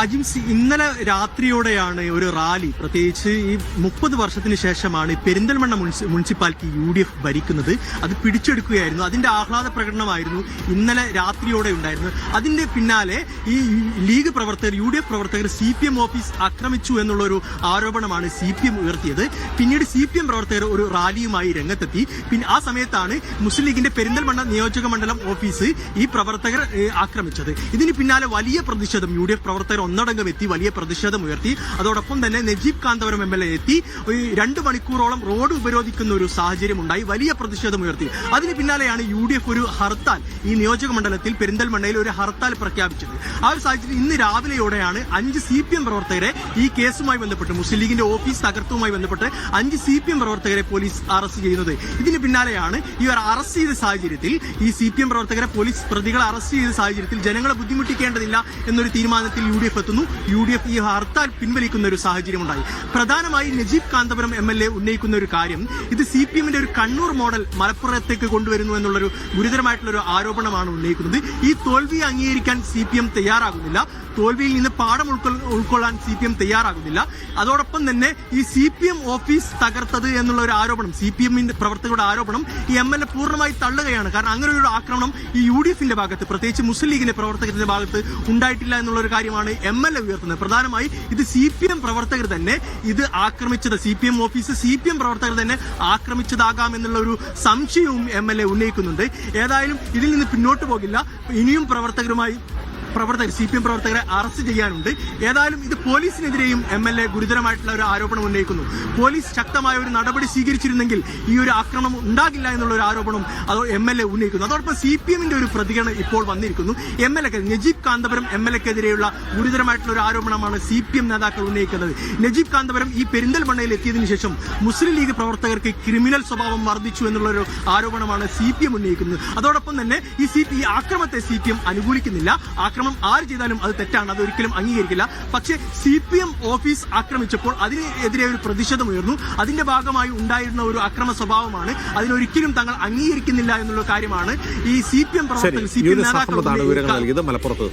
അജിംസി ഇന്നലെ രാത്രിയോടെയാണ് ഒരു റാലി. പ്രത്യേകിച്ച് ഈ മുപ്പത് വർഷത്തിന് ശേഷമാണ് Perinthalmanna municipality U D F ഭരിക്കുന്നത്. അത് പിടിച്ചെടുക്കുകയായിരുന്നു. അതിന്റെ ആഹ്ലാദ പ്രകടനമായിരുന്നു ഇന്നലെ രാത്രിയോടെ ഉണ്ടായിരുന്നു അതിന്റെ പിന്നാലെ ഈ ലീഗ് പ്രവർത്തകർ യു ഡി എഫ് പ്രവർത്തകർ സി പി എം ഓഫീസ് ആക്രമിച്ചു എന്നുള്ള ഒരു ആരോപണമാണ് സി പി എം ഉയർത്തിയത്. പിന്നീട് സി പി എം പ്രവർത്തകർ ഒരു റാലിയുമായി രംഗത്തെത്തി. പിന്നെ ആ സമയത്താണ് മുസ്ലിം ലീഗിന്റെ പെരിന്തൽമണ്ണ നിയോജക മണ്ഡലം ഓഫീസ് ഈ പ്രവർത്തകർ ആക്രമിച്ചത്. ഇതിന് പിന്നാലെ വലിയ പ്രതിഷേധം യു ഡി എഫ് പ്രവർത്തകർ ഒന്നടങ്കം എത്തി വലിയ പ്രതിഷേധം ഉയർത്തി. അതോടൊപ്പം തന്നെ Najeeb Kanthapuram M L A എത്തി. രണ്ടു മണിക്കൂറോളം റോഡ് ഉപരോധിക്കുന്ന ഒരു സാഹചര്യം ഉണ്ടായി വലിയ പ്രതിഷേധം ഉയർത്തി. അതിന് പിന്നാലെയാണ് യു ഡി എഫ് ഒരു ഹർത്താൽ. ഈ നിയോജക മണ്ഡലത്തിൽ പെരിന്തൽമണ്ണയിൽ ഒരു ഹർത്താൽ പ്രഖ്യാപിച്ചത്. ആ ഒരു സാഹചര്യത്തിൽ ഇന്ന് രാവിലെയോടെയാണ് അഞ്ച് സി പി എം പ്രവർത്തകരെ ഈ കേസുമായി ബന്ധപ്പെട്ട് മുസ്ലിം ലീഗിന്റെ ഓഫീസ് തകർത്തുമായി ബന്ധപ്പെട്ട് അഞ്ച് സി പി എം പ്രവർത്തകരെ പോലീസ് അറസ്റ്റ് ചെയ്യുന്നത്. ഇതിന് പിന്നാലെയാണ് ഇവർ അറസ്റ്റ് ചെയ്ത സാഹചര്യത്തിൽ ഈ സി പി എം പ്രവർത്തകരെ പോലീസ് പ്രതികളെ അറസ്റ്റ് ചെയ്ത സാഹചര്യത്തിൽ ജനങ്ങളെ ബുദ്ധിമുട്ടിക്കേണ്ടതില്ല എന്നൊരു തീരുമാനത്തിൽ യു ഡി എഫ് എത്തുന്നു യു ഡി എഫ് ഈ ഹർത്താൽ പിൻവലിക്കുന്ന ഒരു സാഹചര്യം ഉണ്ടായി പ്രധാനമായി Najeeb Kanthapuram M L A ഉന്നയിക്കുന്ന ഒരു കാര്യം ഇത് സി പി എമ്മിന്റെ ഒരു കണ്ണൂർ മോഡൽ മലപ്പുറത്തേക്ക് കൊണ്ടുവരുന്നു എന്നുള്ളൊരു ഗുരുതരമായിട്ടുള്ള ഒരു ആരോപണമാണ് ഉന്നയിക്കുന്നത്. ഈ തോൽവി അംഗീകരിക്കാൻ സി പി എം തയ്യാറാകുന്നില്ല. തോൽവിയിൽ നിന്ന് പാഠം ഉൾക്കൊ- ഉൾക്കൊള്ളാൻ സി പി എം തയ്യാറാകുന്നില്ല. അതോടൊപ്പം തന്നെ ഈ സി പി എം ഓഫീസ് തകർത്തത് എന്നുള്ള ഒരു ആരോപണം സി പി എമ്മിന്റെ പ്രവർത്തകരുടെ ആരോപണം ഈ എം എൽ എ പൂർണമായി തള്ളുകയാണ്. കാരണം അങ്ങനെ ഒരു ആക്രമണം ഈ യു ഡി എഫിന്റെ ഭാഗത്ത് പ്രത്യേകിച്ച് മുസ്ലിം ലീഗിന്റെ പ്രവർത്തകരുടെ ഭാഗത്ത് ഉണ്ടായിട്ടില്ല എന്നുള്ള ഒരു കാര്യമാണ് എം എൽ എ ഉയർത്തുന്നത്. പ്രധാനമായി ഇത് സി പി എം പ്രവർത്തകർ തന്നെ ഇത് ആക്രമിച്ചത്. C P M office C P M പ്രവർത്തകർ തന്നെ ആക്രമിച്ചതാകാം എന്നുള്ള ഒരു സംശയവും എം എൽ എ ഉന്നയിക്കുന്നുണ്ട്. ഏതായാലും ഇതിൽ നിന്ന് പിന്നോട്ട് പോകില്ല. ഇനിയും പ്രവർത്തകരുമായി പ്രവർത്തകർ സി പി എം പ്രവർത്തകരെ അറസ്റ്റ് ചെയ്യാനുണ്ട്. ഏതായാലും ഇത് പോലീസിനെതിരെയും എം എൽ എ ഗുരുതരമായിട്ടുള്ള ഒരു ആരോപണം ഉന്നയിക്കുന്നു. പോലീസ് ശക്തമായ ഒരു നടപടി സ്വീകരിച്ചിരുന്നെങ്കിൽ ഈ ഒരു ആക്രമണം ഉണ്ടാകില്ല എന്നുള്ള ഒരു ആരോപണം അത് എം എൽ എ ഉന്നയിക്കുന്നു. അതോടൊപ്പം സി പി എമ്മിന്റെ ഒരു പ്രതികരണം ഇപ്പോൾ വന്നിരിക്കുന്നു. M L A Najeeb Kanthapuram M L എക്കെതിരെയുള്ള ഗുരുതരമായിട്ടുള്ള ഒരു ആരോപണമാണ് സി പി എം നേതാക്കൾ ഉന്നയിക്കുന്നത്. നജീബ് കാന്തപുരം ഈ പെരിന്തൽമണ്ണയിൽ എത്തിയതിനു ശേഷം മുസ്ലിം ലീഗ് പ്രവർത്തകർക്ക് ക്രിമിനൽ സ്വഭാവം വർദ്ധിച്ചു എന്നുള്ള ഒരു ആരോപണമാണ് സി പി എം ഉന്നയിക്കുന്നത്. അതോടൊപ്പം തന്നെ ഈ സി ഈ ആക്രമത്തെ സി പി എം അനുകൂലിക്കുന്നില്ല. ആക്രമണം ആര് ചെയ്താലും അത് തെറ്റാണ് അത് ഒരിക്കലും അംഗീകരിക്കില്ല. പക്ഷേ സി പി എം ഓഫീസ് ആക്രമിച്ചപ്പോൾ അതിനെതിരെ ഒരു പ്രതിഷേധം ഉയർന്നു അതിന്റെ ഭാഗമായി ഉണ്ടായിരുന്ന ഒരു അക്രമ സ്വഭാവമാണ് അതിനൊരിക്കലും തങ്ങൾ അംഗീകരിക്കുന്നില്ല എന്നുള്ള കാര്യമാണ് ഈ സി പി എം പ്രവർത്തകർ സി പി എം നേതാക്കൾ മലപ്പുറത്ത്